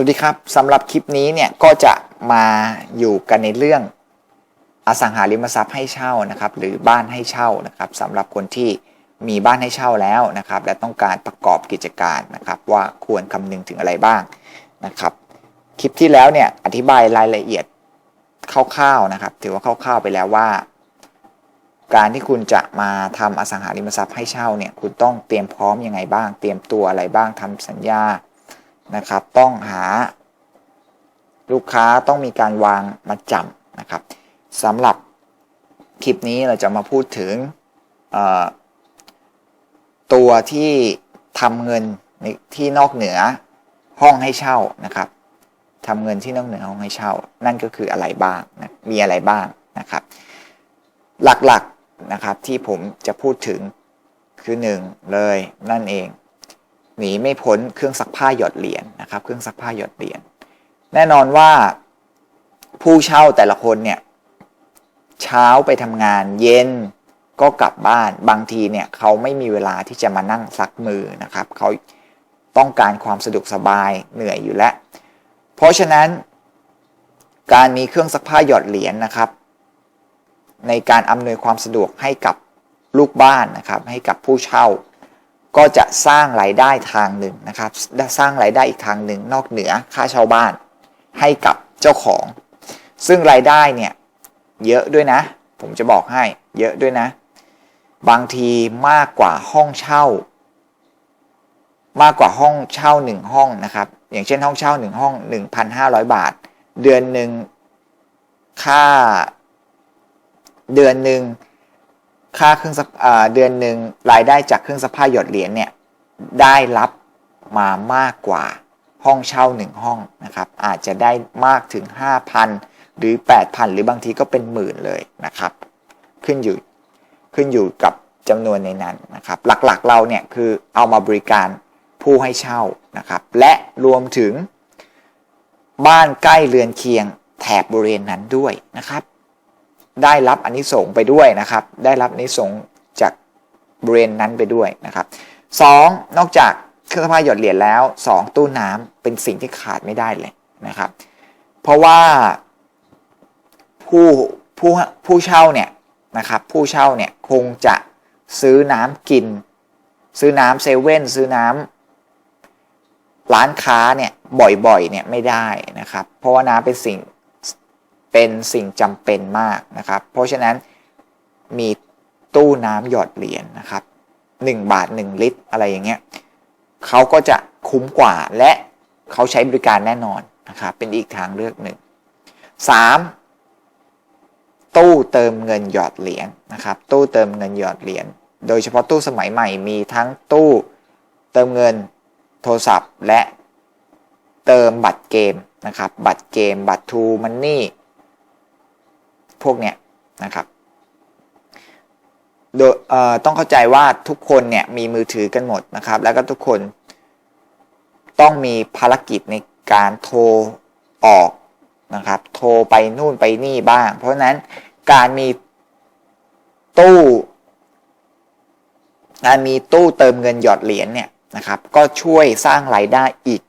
วัสดีครับสำหรับคลิปนี้เนี่ยก็จะมาอยู่กันในเรื่องอสังหาริมทรัพย์ให้เช่านะครับ หรือบ้านให้เช่านะครับสำหรับคนที่มีบ้านให้เช่าแล้วนะครับ และต้องการประกอบกิจการนะครับ ว่าควรคำนึงถึงอะไรบ้างนะครับ คลิปที่แล้วเนี่ยอธิบายรายละเอียดคร่าวๆนะครับ ถือว่าคร่าวๆไปแล้วว่า การที่คุณจะมาทำอสังหาริมทรัพย์ให้เช่าเนี่ยคุณต้องเตรียมพร้อมยังไงบ้าง เตรียมตัวอะไรบ้างทำสัญญา นะครับ ต้องหา ลูกค้าต้องมีการวางมาจำนะครับสำหรับคลิปนี้เราจะมาพูดถึงตัวที่ทำเงินที่นอกเหนือห้องให้เช่านะครับทำเงินที่นอกเหนือห้องให้เช่า นั่นก็คืออะไรบ้างนะมีอะไรบ้างนะครับ หลักๆนะครับที่ผมจะพูดถึงคือหนึ่งเลยนั่นเอง หนีไม่พ้นเครื่องซักผ้าหยดเหรียญนนะครับ เครื่องซักผ้าหยดเหรียญแน่นอนว่าผู้เช่าแต่ละคนเนี่ยเช้าไปทำงานเย็นก็กลับบ้านบางทีเนี่ยเขาไม่มีเวลาที่จะมานั่งซักมือนะครับ เขาต้องการความสะดวกสบายเหนื่อยอยู่แล้ว เพราะฉะนั้นการมีเครื่องซักผ้าหยอดเหรียญนนะครับ ในการอำนวยความสะดวกให้กับลูกบ้านนะครับ ให้กับผู้เช่า ก็จะสร้างรายได้ทางหนึ่งนะครับสร้างรายได้อีกทางหนึ่งนอกเหนือค่าเช่าบ้านให้กับเจ้าของ ซึ่งรายได้เนี่ยเยอะด้วยนะ ผมจะบอกให้เยอะด้วยนะ บางทีมากกว่าห้องเช่า มากกว่าห้องเช่าหนึ่งห้องนะครับ อย่างเช่นห้องเช่าหนึ่งห้อง1,500บาท เดือนหนึ่งค่า เดือนหนึ่ง ค่าเครื่องซักเดือนหนึ่งรายได้จากเครื่องซักผ้าหยดเหรียญเนี่ยได้รับมามากกว่าห้องเช่าหนึ่งห้องนะครับอาจจะได้มากถึง 5,000 หรือ 8,000 หรือบางทีก็เป็นหมื่นเลยนะครับ ขึ้นอยู่ขึ้นอยู่กับจำนวนในนั้นนะครับหลักๆเราเนี่ยคือเอามาบริการผู้ให้เช่านะครับและรวมถึงบ้านใกล้เรือนเคียงแถบบริเวณนั้นด้วยนะครับ ได้รับอนนิสงส์ไปด้วยนะครับ ได้รับอนนิสงส์จากบริเวณนั้นไปด้วยนะครับ 2. นอกจากเครื่องซักผ้าหยดเหรียญแล้ว 2 ตู้น้ำเป็นสิ่งที่ขาดไม่ได้เลยนะครับ เพราะว่าผู้ผู้ผู้เช่าเนี่ยนะครับผู้เช่าเนี่ยคงจะซื้อน้ำกิน ซื้อน้ำเซเว่นซื้อน้ำร้านค้าเนี่ยบ่อยๆเนี่ยไม่ได้นะครับ เพราะว่าน้ำเป็นสิ่ง เป็นสิ่งจำเป็นมากนะครับ เพราะฉะนั้นมีตู้น้ำหยอดเหรียญนนะครับ 1 บาท 1 ลิตร อะไรอย่างเงี้ยเขาก็จะคุ้มกว่าและเขาใช้บริการแน่นอนนะครับ เป็นอีกทางเลือกหนึ่ง 3. ตู้เติมเงินหยอดเหรียญนะครับ ตู้เติมเงินหยอดเหรียญโดยเฉพาะตู้สมัยใหม่มีทั้งตู้เติมเงินโทรศัพท์และเติมบัตรเกมนะครับ บัตรเกม บัตรทูมันนี่ พวกเนี้ยนะครับโดยต้องเข้าใจว่าทุกคนเนี่ยมีมือถือกันหมดนะครับ แล้วก็ทุกคนต้องมีภารกิจในการโทรออกนะครับ โทรไปนู่นไปนี่บ้าง เพราะฉะนั้นการมีตู้การมีตู้เติมเงินหยอดเหรียญเนี่ยนะครับ ก็ช่วยสร้างรายได้อีก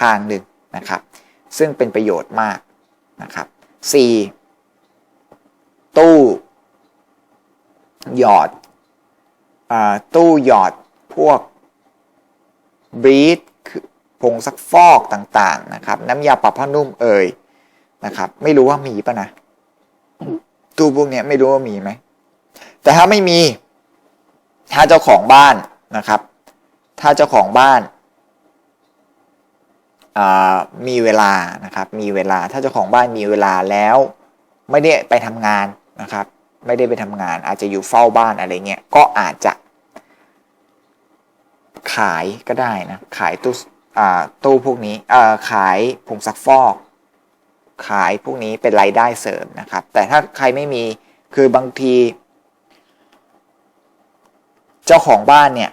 ทางหนึ่งนะครับ ซึ่งเป็นประโยชน์มากนะครับ 4. ตู้ หยอดอตู้หยอดพวกบรีดผงซักฟอกต่างๆนะครับ น้ำยาปรับผ้านุ่มเอ่ยนะครับ ไม่รู้ว่ามีปะนะตู้พวกนี้ไม่รู้ว่ามีไหมแต่ถ้าไม่มี ถ้าเจ้าของบ้านนะครับ ถ้าเจ้าของบ้านมีเวลานะครับ มีเวลาถ้าเจ้าของบ้านมีเวลาแล้ว ไม่ได้ไปทำงานนะครับ ไม่ได้ไปทำงาน อาจจะอยู่เฝ้าบ้านอะไรเงี้ยก็อาจจะ ขายก็ได้นะขายตู้ตู้พวกนี้ขายผงซักฟอก ขายพวกนี้เป็นรายได้เสริมนะครับ แต่ถ้าใครไม่มีคือบางที เจ้าของบ้านเนี่ย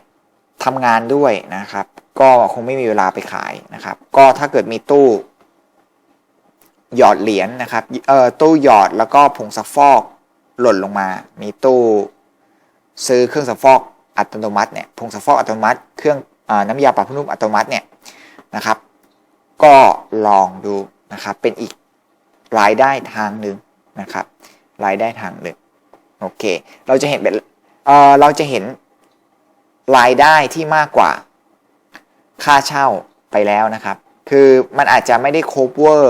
ทำงานด้วยนะครับ ก็คงไม่มีเวลาไปขายนะครับ ก็ถ้าเกิดมีตู้ หยอดเหรียญนนะครับเอ่อตู้หยอดแล้วก็ผงซักฟอกหล่นลงมา มีตู้ซื้อเครื่องซักฟอกอัตโนมัติเนี่ยผงซักฟอกอัตโนมัติ เครื่องอน้ำยาปรับผ้านุ่มอัตโนมัติเนี่ยนะครับ ก็ลองดูนะครับเป็นอีกรายได้ทางหนึ่งนะครับรายได้ทางหนึ่งโอเค เราจะเห็นเป็นเออเราจะเห็นรายได้ที่มากกว่าค่าเช่าไปแล้วนะครับ คือมันอาจจะไม่ได้ cover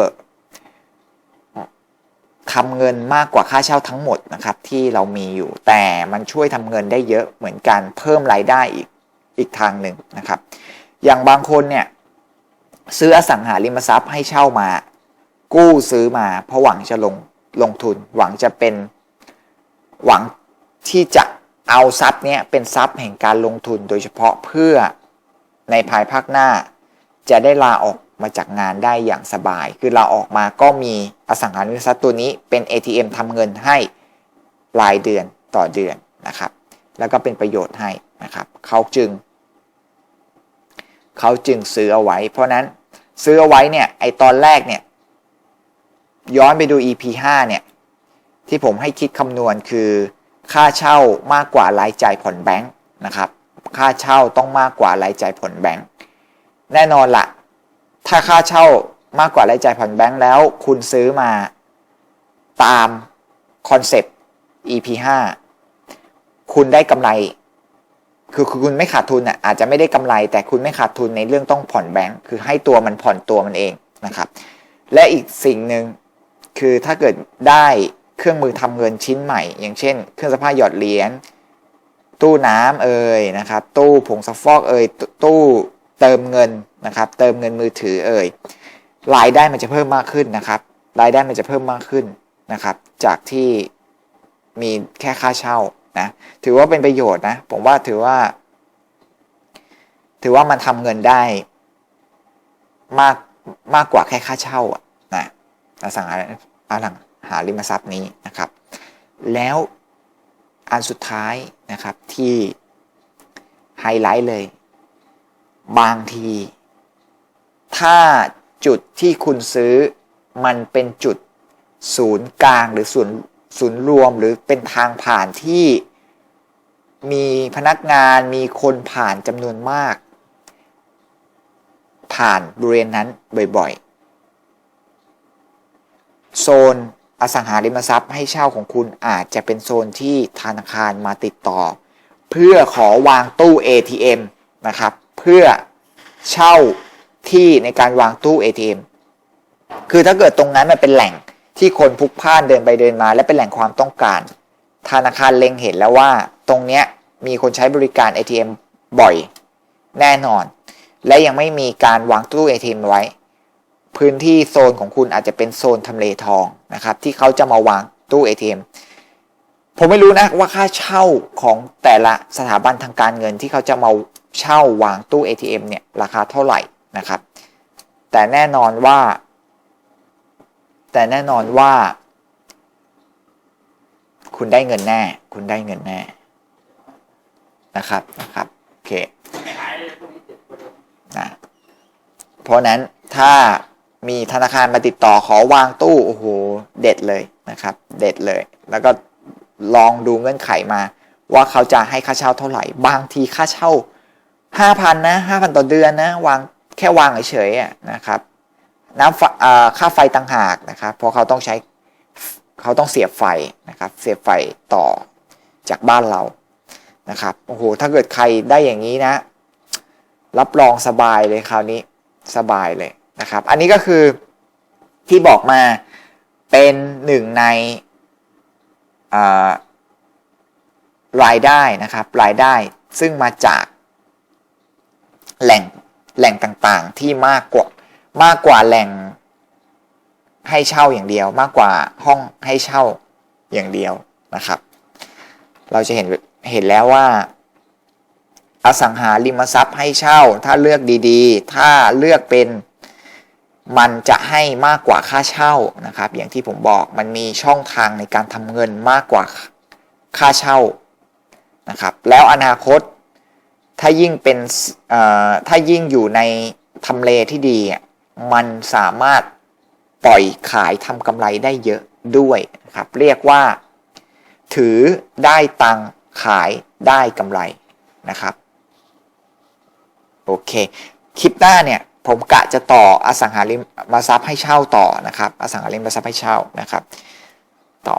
ทำเงินมากกว่าค่าเช่าทั้งหมดนะครับที่เรามีอยู่ แต่มันช่วยทำเงินได้เยอะเหมือนกันเพิ่มรายได้อีกอีกทางหนึ่งนะครับ อย่างบางคนเนี่ยซื้ออสังหาริมทรัพย์ให้เช่ามา กู้ซื้อมาเพราะหวังจะลงลงทุน หวังจะเป็นหวังที่จะเอาทรัพย์เนี้ยเป็นทรัพย์แห่งการลงทุนโดยเฉพาะเพื่อในภายภาคหน้า จะได้ลาออก มาจากงานได้อย่างสบาย คือลาออกมาก็มีอสังหาริมทรัพย์ตัวนี้เป็น ATM ทำเงินให้รายเดือนต่อเดือนนะครับ แล้วก็เป็นประโยชน์ให้นะครับเขาจึงเขาจึงซื้อเอาไว้ เพราะนั้นซื้อเอาไว้เนี่ยไอตอนแรกเนี่ยย้อนไปดู EP 5เนี่ยที่ผมให้คิดคำนวณคือค่าเช่ามากกว่ารายจ่ายผ่อนแบงค์นะครับ ค่าเช่าต้องมากกว่ารายจ่ายผ่อนแบงค์แน่นอนละ ถ้าค่าเช่ามากกว่ารายจ่ายผ่อนแบงค์แล้ว คุณซื้อมาตามคอนเซปต์ EP 5คุณได้กำไร คือคุณไม่ขาดทุนอะอาจจะไม่ได้กำไร แต่คุณไม่ขาดทุนในเรื่องต้องผ่อนแบงค์คือให้ตัวมันผ่อนตัวมันเองนะครับ และอีกสิ่งหนึ่งคือถ้าเกิดได้เครื่องมือทำเงินชิ้นใหม่ อย่างเช่น เครื่องซักผ้าหยอดเหรียญตู้น้ำเอ่ยนะครับ ตู้ผงซักฟอกเอ่ยตู้เติมเงิน นะครับ เติมเงินมือถือเอ่ยรายได้มันจะเพิ่มมากขึ้นนะครับ รายได้มันจะเพิ่มมากขึ้นนะครับ จากที่มีแค่ค่าเช่านะถือว่าเป็นประโยชน์นะผมว่าถือว่า ถือว่ามันทำเงินได้มากมากกว่าแค่ค่าเช่าอะนะอสังหาอสังหาริมทรัพย์นี้นะครับ แล้วอันสุดท้ายนะครับที่ไฮไลท์เลย บางที ถ้าจุดที่คุณซื้อมันเป็นจุดศูนย์กลางหรือศูนย์ศูนย์รวมหรือเป็นทางผ่านที่มีพนักงานมีคนผ่านจำนวนมาก ผ่านบริเวณนั้นบ่อยๆ โซนอสังหาริมทรัพย์ให้เช่าของคุณอาจจะเป็นโซนที่ธนาคารมาติดต่อ เพื่อขอวางตู้ ATM นะครับ เพื่อเช่า ที่ในการวางตู้ ATM คือถ้าเกิดตรงนั้นมันเป็นแหล่งที่คนพลุกพล่านเดินไปเดินมา และเป็นแหล่งความต้องการ ธนาคารเล็งเห็นแล้วว่าตรงเนี้ยมีคนใช้บริการ ATM บ่อยแน่นอน และยังไม่มีการวางตู้ ATM ไว้ พื้นที่โซนของคุณอาจจะเป็นโซนทำเลทองนะครับที่เขาจะมาวางตู้ ATM ผมไม่รู้นะว่าค่าเช่าของแต่ละสถาบันทางการเงินที่เขาจะมาเช่าวางตู้ ATM เนี่ยราคาเท่าไหร่ นะครับ แต่แน่นอนว่า แต่แน่นอนว่า คุณได้เงินแน่ คุณได้เงินแน่นะครับนะครับโอเคนะเพราะนั้นถ้ามีธนาคารมาติดต่อขอวางตู้โอ้โหเด็ดเลยนะครับ เด็ดเลย แล้วก็ลองดูเงื่อนไขมา ว่าเขาจะให้ค่าเช่าเท่าไหร่ บางทีค่าเช่าห้าพันนะห้าพันต่อเดือนนะ วาง แค่วางเฉยๆนะครับน้ำค่าไฟต่างหากนะครับเพราะเขาต้องใช้เขาต้องเสียบไฟนะครับ เสียบไฟต่อจากบ้านเรานะครับโอ้โหถ้าเกิดใครได้อย่างนี้นะ รับรองสบายเลยคราวนี้สบายเลยนะครับ อันนี้ก็คือที่บอกมาเป็นหนึ่งในรายได้นะครับ รายได้ซึ่งมาจากแหล่ง แหล่งต่างๆ ที่มากกว่ามากกว่าแหล่งให้เช่าอย่างเดียว มากกว่าห้องให้เช่าอย่างเดียวนะครับ เราจะเห็นเห็นแล้วว่าอสังหาริมทรัพย์ให้เช่า ถ้าเลือกดีๆ ถ้าเลือกเป็นมันจะให้มากกว่าค่าเช่านะครับ อย่างที่ผมบอกมันมีช่องทางในการทำเงินมากกว่าค่าเช่านะครับ แล้วอนาคต ถ้ายิ่งเป็นถ้ายิ่งอยู่ในทำเลที่ดี มันสามารถปล่อยขายทำกำไรได้เยอะด้วยนะครับ เรียกว่า ถือได้ตังขายได้กำไรนะครับ โอเค คลิปหน้าเนี่ย ผมกะจะต่ออสังหาริมทรัพย์ให้เช่าต่อนะครับ อสังหาริมทรัพย์ให้เช่านะครับ ต่อ